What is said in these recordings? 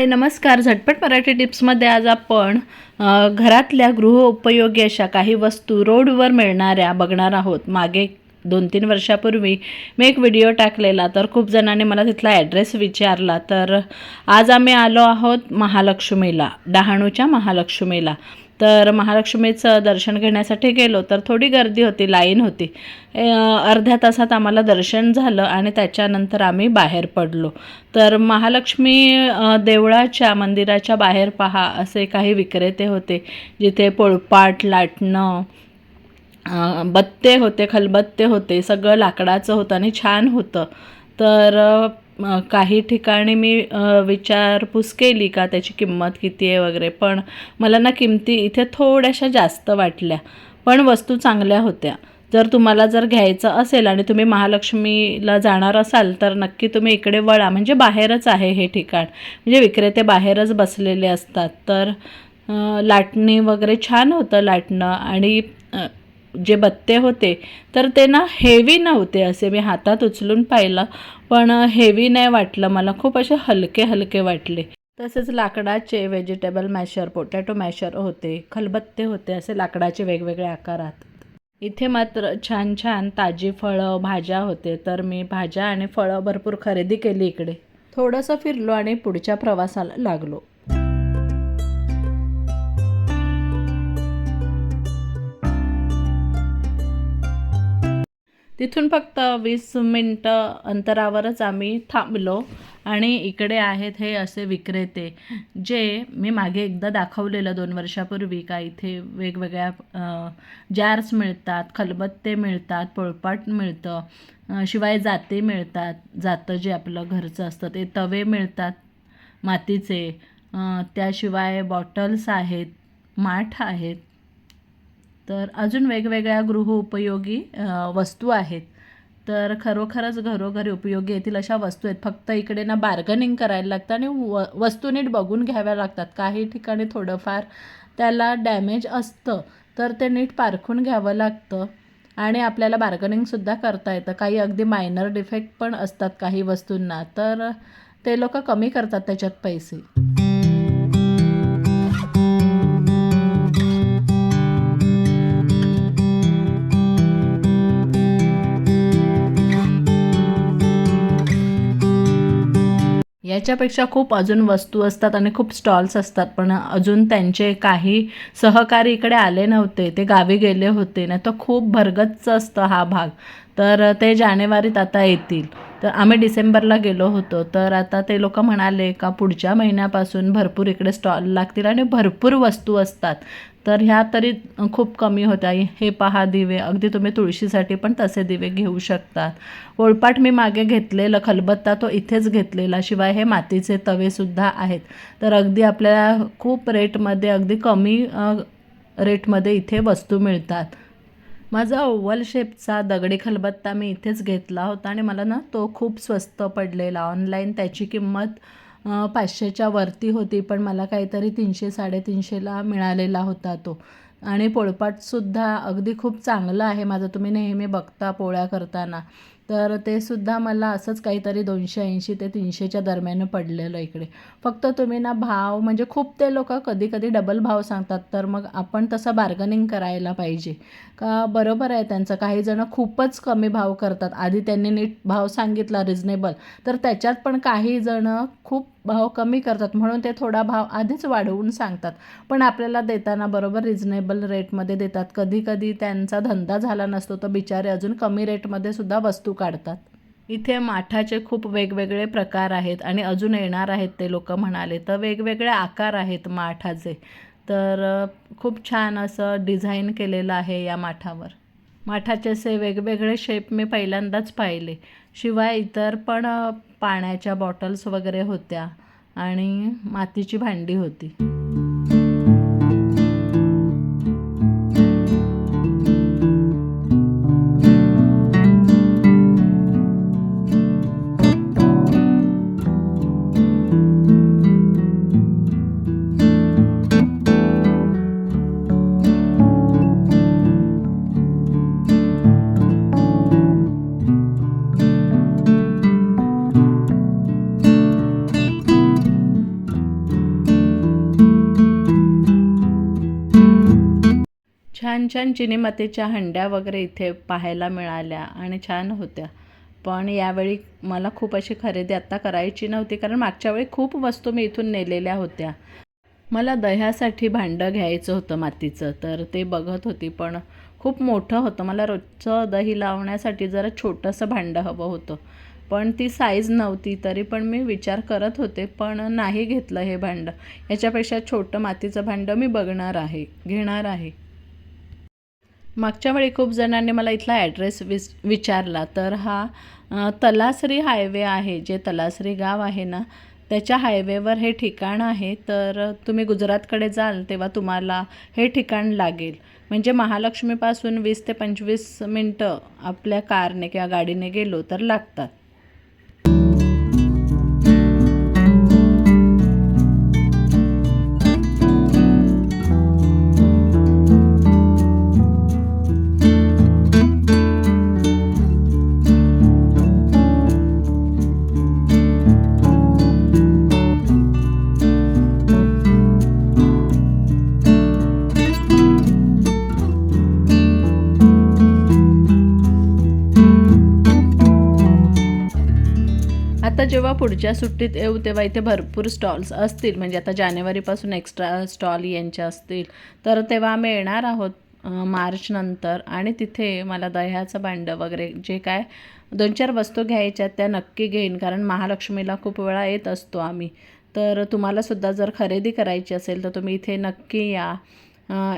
हाय नमस्कार. झटपट मराठी टिप्समध्ये आज आपण घरातल्या घरातल्या गृहोपयोगी अशा काही वस्तू रोडवर मिळणाऱ्या बघणार आहोत. मागे दोन तीन वर्षापूर्वी मी एक व्हिडिओ टाकलेला तर खूप जणांनी मला तिथला ॲड्रेस विचारला. तर आज आम्ही आलो आहोत महालक्ष्मीला डहाणूच्या महालक्ष्मीला. तर महालक्ष्मीचं दर्शन घेण्यासाठी गेलो तर थोडी गर्दी होती लाईन होती. अर्ध्या तासात आम्हाला दर्शन झालं आणि त्याच्यानंतर आम्ही बाहेर पडलो. तर महालक्ष्मी देवळाच्या मंदिराच्या बाहेर पहा असे काही विक्रेते होते जिथे पोळपाट लाटणं बत्ते होते खलबत्ते होते सगळं लाकडाचं होतं आणि छान होतं. तर काही ठिकाणी मी विचारपूस केली का त्याची किंमत किती आहे वगैरे पण मला ना किमती इथे थोड्याशा जास्त वाटल्या पण वस्तू चांगल्या होत्या. जर तुम्हाला जर घ्यायचं असेल आणि तुम्ही महालक्ष्मीला जाणार असाल तर नक्की तुम्ही इकडे वळा. म्हणजे बाहेरच आहे हे ठिकाण. म्हणजे विक्रेते बाहेरच बसलेले असतात. तर लाटणी वगैरे छान होतं लाटणं आणि जे बत्ते होते तर ते ना हेवी नव्हते असे. मी हातात उचलून पाहिलं पण हेवी नाही वाटलं मला. खूप असे हलके हलके वाटले. तसेच लाकडाचे व्हेजिटेबल मॅशर पोटॅटो मॅशर होते खलबत्ते होते असे लाकडाचे वेगवेगळे आकारात इथे मात्र छान छान ताजी फळं भाज्या होते. तर मी भाज्या आणि फळं भरपूर खरेदी केली इकडे. थोडंसं फिरलो आणि पुढच्या प्रवासाला लागलो. तिथून फक्त वीस मिनटं अंतरावरच आम्ही थांबलो. आणि इकडे आहेत हे असे विक्रेते जे मी मागे एकदा दाखवलेलं दोन वर्षापूर्वी का इथे वेगवेगळ्या जार्स मिळतात खलबत्ते मिळतात पोळपाट मिळतं शिवाय जाते मिळतात जातं जे आपलं घरचं असतं ते तवे मिळतात मातीचे त्याशिवाय बॉटल्स आहेत माठ आहेत तर अजून वेगवेगळ्या गृहउपयोगी वस्तू आहेत. तर खरोखरच घरोघरी उपयोगी येतील अशा वस्तू आहेत. फक्त इकडे ना बार्गनिंग करायला लागतं आणि व वस्तू नीट बघून घ्याव्या लागतात. काही ठिकाणी थोडंफार त्याला डॅमेज असतं तर ते नीट पारखून घ्यावं लागतं आणि आपल्याला बार्गनिंगसुद्धा करता येतं. काही अगदी मायनर डिफेक्ट पण असतात काही वस्तूंना. तर ते लोक कमी करतात त्याच्यात पैसे. याच्यापेक्षा खूप अजून वस्तू असतात आणि खूप स्टॉल्स असतात. पण अजून त्यांचे काही सहकारी इकडे आले नव्हते ते गावी गेले होते. नाही तर खूप भरगच्च असतं हा भाग. तर ते जानेवारीत आता येतील. तर आम्ही डिसेंबरला गेलो होतो. तर आता ते लोक म्हणाले का पुढच्या महिन्यापासून भरपूर इकडे स्टॉल लागतील आणि भरपूर वस्तू असतात. तर ह्या तरी खूप कमी होत्या. हे पहा दिवे. अगदी तुम्ही तुळशीसाठी पण तसे दिवे घेऊ शकतात. पोळपाट मी मागे घेतलेलं खलबत्ता तो इथेच घेतलेला. शिवाय हे मातीचे तवेसुद्धा आहेत. तर अगदी आपल्याला खूप रेटमध्ये अगदी कमी रेटमध्ये इथे वस्तू मिळतात. माझा ओव्हल शेपचा दगडी खलबत्ता मी इथेच घेतला होता आणि मला ना तो खूप स्वस्त पडलेला. ऑनलाईन त्याची किंमत पाचशेच्या वरती होती पण मला काहीतरी तीनशे साडेतीनशेला मिळालेला होता तो. आणि पोळपाटसुद्धा अगदी खूप चांगलं आहे माझं. तुम्ही नेहमी बघता पोळ्या करताना. तर ते सुद्धा मला असंच काहीतरी दोनशे ऐंशी ते तीनशेच्या दरम्यान पडलेलं इकडे. फक्त तुम्ही ना भाव म्हणजे खूप ते लोक कधी कधी डबल भाव सांगतात तर मग आपण तसं बार्गनिंग करायला पाहिजे. का बरोबर आहे त्यांचं काही जण खूपच कमी भाव करतात. आधी त्यांनी नीट भाव सांगितला रिजनेबल तर त्याच्यात पण काही जण खूप भाव कमी करतात म्हणून ते थोडा भाव आधीच वाढवून सांगतात. पण आपल्याला देताना बरोबर रिजनेबल रेटमध्ये देतात. कधी कधी त्यांचा धंदा झाला नसतो तर बिचारे अजून कमी रेटमध्ये सुद्धा वस्तू काढतात. इथे माठाचे खूप वेगवेगळे प्रकार आहेत आणि अजून येणार आहेत ते लोक म्हणाले तर वेगवेगळे आकार आहेत माठाचे. तर खूप छान असं डिझाईन केलेलं आहे या माठावर. माठाचे असे वेगवेगळे शेप मी पहिल्यांदाच पाहिले. शिवाय इतर पण पाण्याच्या बॉटल्स वगैरे होत्या आणि मातीची भांडी होती. छान छान चिनीमातीच्या हंड्या वगैरे इथे पाहायला मिळाल्या आणि छान होत्या. पण यावेळी मला खूप अशी खरेदी आत्ता करायची नव्हती कारण मागच्या वेळी खूप वस्तू मी इथून नेलेल्या होत्या. मला दह्यासाठी भांडं घ्यायचं होतं मातीचं तर ते बघत होती पण खूप मोठं होतं. मला रोजचं दही लावण्यासाठी जरा छोटंसं भांडं हवं होतं. पण ती साईज नव्हती तरी पण मी विचार करत होते पण नाही घेतलं हे भांडं. याच्यापेक्षा छोटं मातीचं भांडं मी बघणार आहे घेणार आहे. मागच्या वेळी खूप जणांनी मला इथला ॲड्रेस विस विचारला. तर हा तलासरी हायवे आहे जे तलासरी गाव आहे ना त्याच्या हायवेवर हे ठिकाण आहे. तर तुम्ही गुजरातकडे जाल तेव्हा तुम्हाला हे ठिकाण लागेल. म्हणजे महालक्ष्मीपासून वीस ते पंचवीस मिनटं आपल्या कारने किंवा गाडीने गेलो तर लागतात. जेव्हा पुढच्या सुट्टीत येऊ तेव्हा इथे भरपूर स्टॉल्स असतील. म्हणजे आता जानेवारीपासून एक्स्ट्रा स्टॉल यांचे असतील. तर तेव्हा आम्ही येणार आहोत मार्चनंतर आणि तिथे मला दह्याचं भांडं वगैरे जे काय दोन चार वस्तू घ्यायच्या त्या नक्की घेईन. कारण महालक्ष्मीला खूप वेळा येत असतो आम्ही. तर तुम्हालासुद्धा जर खरेदी करायची असेल तर तुम्ही इथे नक्की या.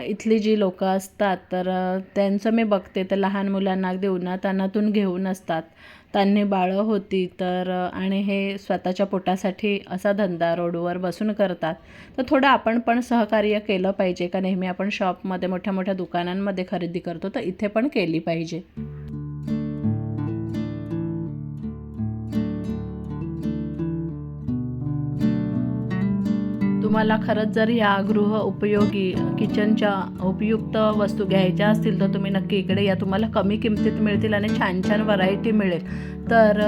इथली जी लोकं असतात तर त्यांचं मी बघते तर लहान मुलांना अगदी उन्हातान्हातून घेऊन असतात. त्यांनी बाळं होती तर आणि हे स्वतःच्या पोटासाठी असा धंदा रोडवर बसून करतात. तर थोडं आपण पण सहकार्य केलं पाहिजे का नेहमी आपण शॉपमध्ये मोठ्या मोठ्या दुकानांमध्ये खरेदी करतो तर इथे पण केली पाहिजे. तुम्हाला खरंच जर या गृह उपयोगी किचनच्या उपयुक्त वस्तू घ्यायच्या असतील तर तुम्ही नक्की इकडे या. तुम्हाला कमी किमतीत मिळतील आणि छान छान व्हरायटी मिळेल. तर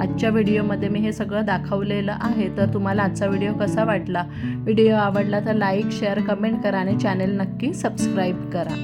आजच्या व्हिडिओमध्ये मी हे सगळं दाखवलेलं आहे. तर तुम्हाला आजचा व्हिडिओ कसा वाटला? व्हिडिओ आवडला तर लाईक शेअर कमेंट करा आणि चॅनेल नक्की सबस्क्राईब करा.